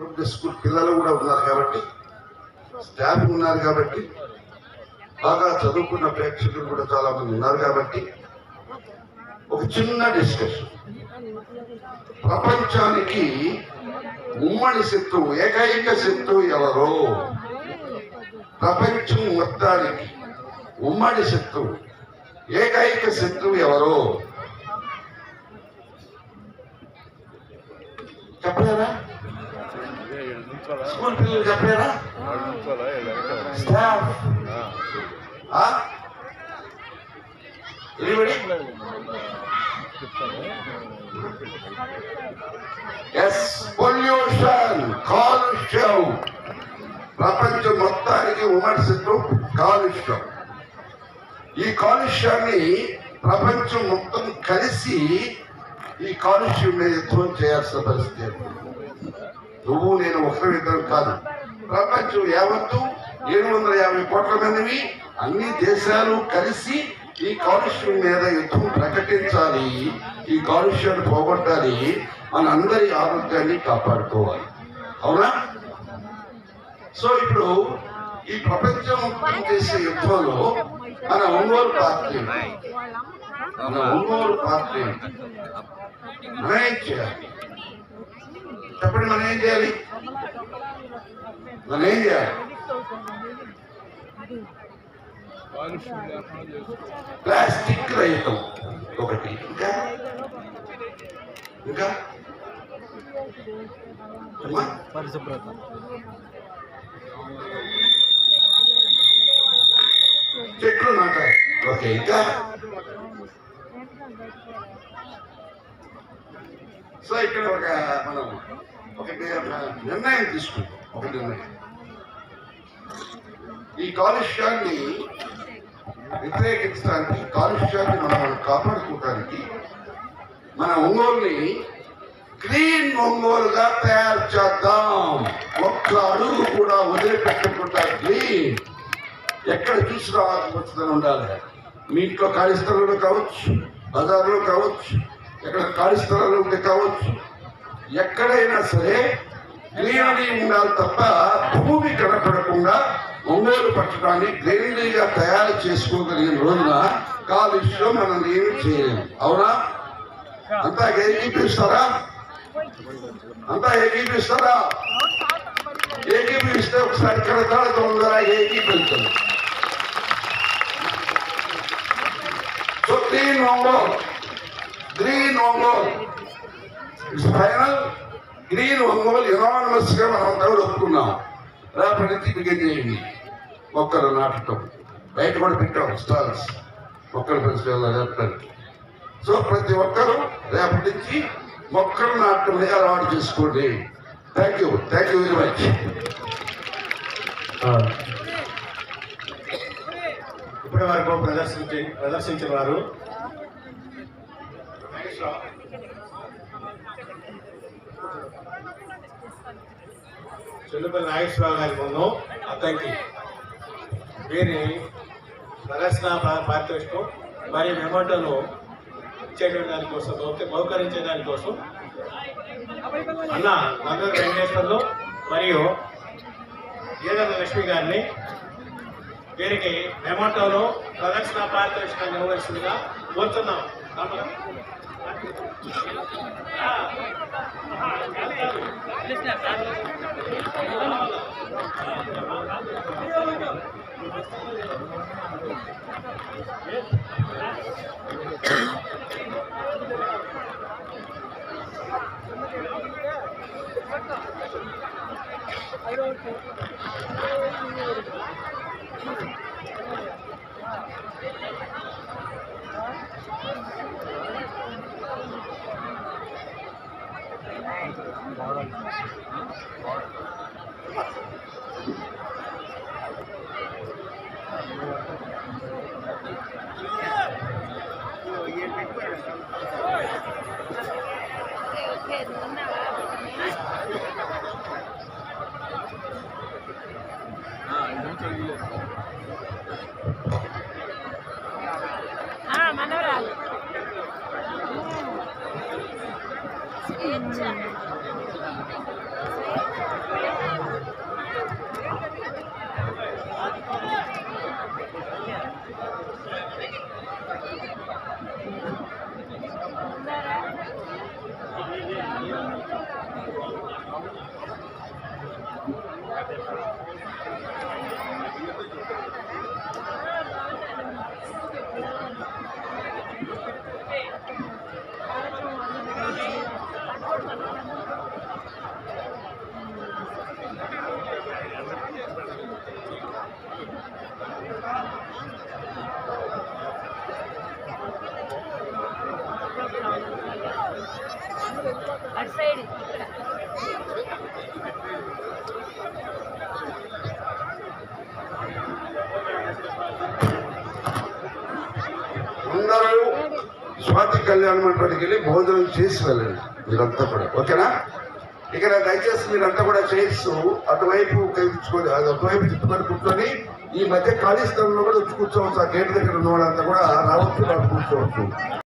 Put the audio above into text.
పిల్లలు స్టాఫ్ ఉన్నారు కాబట్టి బాగా చదువుకున్న ప్రేక్షకులు కూడా చాలా మంది ఉన్నారు కాబట్టి ఒక చిన్న డిస్కషన్ ప్రపంచానికి ఉమ్మడి శత్రువు ఏకైక శత్రువు ఎవరో? ప్రపంచం మొత్తానికి ఉమ్మడి శత్రువు ఏకైక శత్రువు ఎవరో? చెప్పలేరా స్కూల్ పిల్లలు చెప్పలేరా స్టాఫ్. ఎస్ పొల్యూషన్ కాలుష్యం. ప్రపంచం మొత్తానికి శత్రువు కాలుష్యం. ఈ కాలుష్యాన్ని ప్రపంచం మొత్తం కలిసి ఈ కాలుష్యం మీద యుద్ధం చేయాల్సిన పరిస్థితి. నువ్వు నేను ఒకరి ఇద్దరు కాదు. ప్రపంచం యావత్తు ఏడు వందల యాభై కోట్ల మందివి అన్ని దేశాలు కలిసి ఈ కాలుష్యం మీద యుద్ధం ప్రకటించాలి. ఈ కాలుష్యాన్ని పోగొట్టాలి. మన అందరి ఆరోగ్యాన్ని కాపాడుకోవాలి. అవునా? సో ఇప్పుడు ఈ ప్రపంచం చేసే యుద్ధంలో మన ఒంగోలు పాత్ర మన ఒంగోలు పాత్ర చేయాలి. చెప్పండి మనం ఏం చేయాలి? మనం ఏం చేయాలి? ప్లాస్టిక్ రహితం ఒకటి. ఇంకా? ఇంకా? పరిశుభ్రత చెట్లు నాటాలి. ఓకే ఇంకా? సో ఇక్కడ ఒక మనం ఒక నిర్ణయం తీసుకుంటాం. ఒక నిర్ణయం. ఈ కాలుష్యాన్ని వ్యతిరేకించడానికి కాలుష్యాన్ని మనం కాపాడుకోవడానికి మన ఒంగోలుని క్లీన్ ఒంగోలుగా తయారు చేద్దాం. ఒక్క అడుగు కూడా వదిలిపెట్టకుండా క్లీన్. ఎక్కడ చూసినా ఆత్మహత్యలు ఉండాలి. మీ ఇంట్లో ఖాళీ స్థలంలో కావచ్చు బజార్లో కావచ్చు ఎక్కడ ఖాళీ స్థలాలు ఉంటే కావచ్చు. ఎక్కడైనా సరే గ్రీనరీ ఉండాలి తప్ప భూమి కనపడకుండా ఒంగోలు పట్టడాన్ని గ్రీనరీగా తయారు చేసుకోగలిగిన రోజున కాలుష్యం మనం ఏమి చేయలేము అవునా? అంతా ఏకీపిస్తారా అంతా ఏకీపిస్తారా ఏకీపిస్తే ఒకసారి కడతాడ తొందర ఏకీపించండి so November green Ongole final green Ongole యునానిమస్గా మనం అంతా ఒప్పుకున్నాం. రేపటి నుంచి బిగిన్ చేయండి. మొక్కలు నాటటం. బయట కూడా పెట్టాం స్టాల్స్ మొక్కలు పెంచుకోవాలి సో ప్రతి ఒక్కరూ రేపటి నుంచి మొక్కలు నాటడం అనేది అలవాటు చేసుకోండి. Thank you thank you very much ఇప్పటి వరకు ప్రదర్శించి ప్రదర్శించిన వారు చెల్లుపల్లి నాగేశ్వరరావు గారి ముందు అతనికి వీరి ప్రదర్శన పారితోషికం మరియు మెమోటోను ఇచ్చేటువంటి దానికోసం బహుకరించే దానికోసం అన్న నందూరు వెంకటేశ్వర్లు మరియు గీదల లక్ష్మి గారిని వీరికి మెమోటోలో ప్రదర్శన పారితోషికాన్ని ఇవ్వవలసిందిగా కోరుతున్నాం. I don't అటు సైడ్ ఇక్కడ. అందరూ స్వాతి కళ్యాణ మండపానికి వెళ్ళి భోజనం చేసి వెళ్ళండి. మీరంతా కూడా. ఓకేనా? ఇక్కడ దయచేసి మీరంతా కూడా చేయొచ్చు అటువైపు కలుపుకొని అటువైపు తిప్పుకొని కూర్చొని ఈ మధ్య ఖాళీ స్థలంలో కూడా వచ్చి కూర్చోవచ్చు. ఆ గేట్ దగ్గర ఉన్న వాళ్ళంతా కూడా రావచ్చు కూర్చోవచ్చు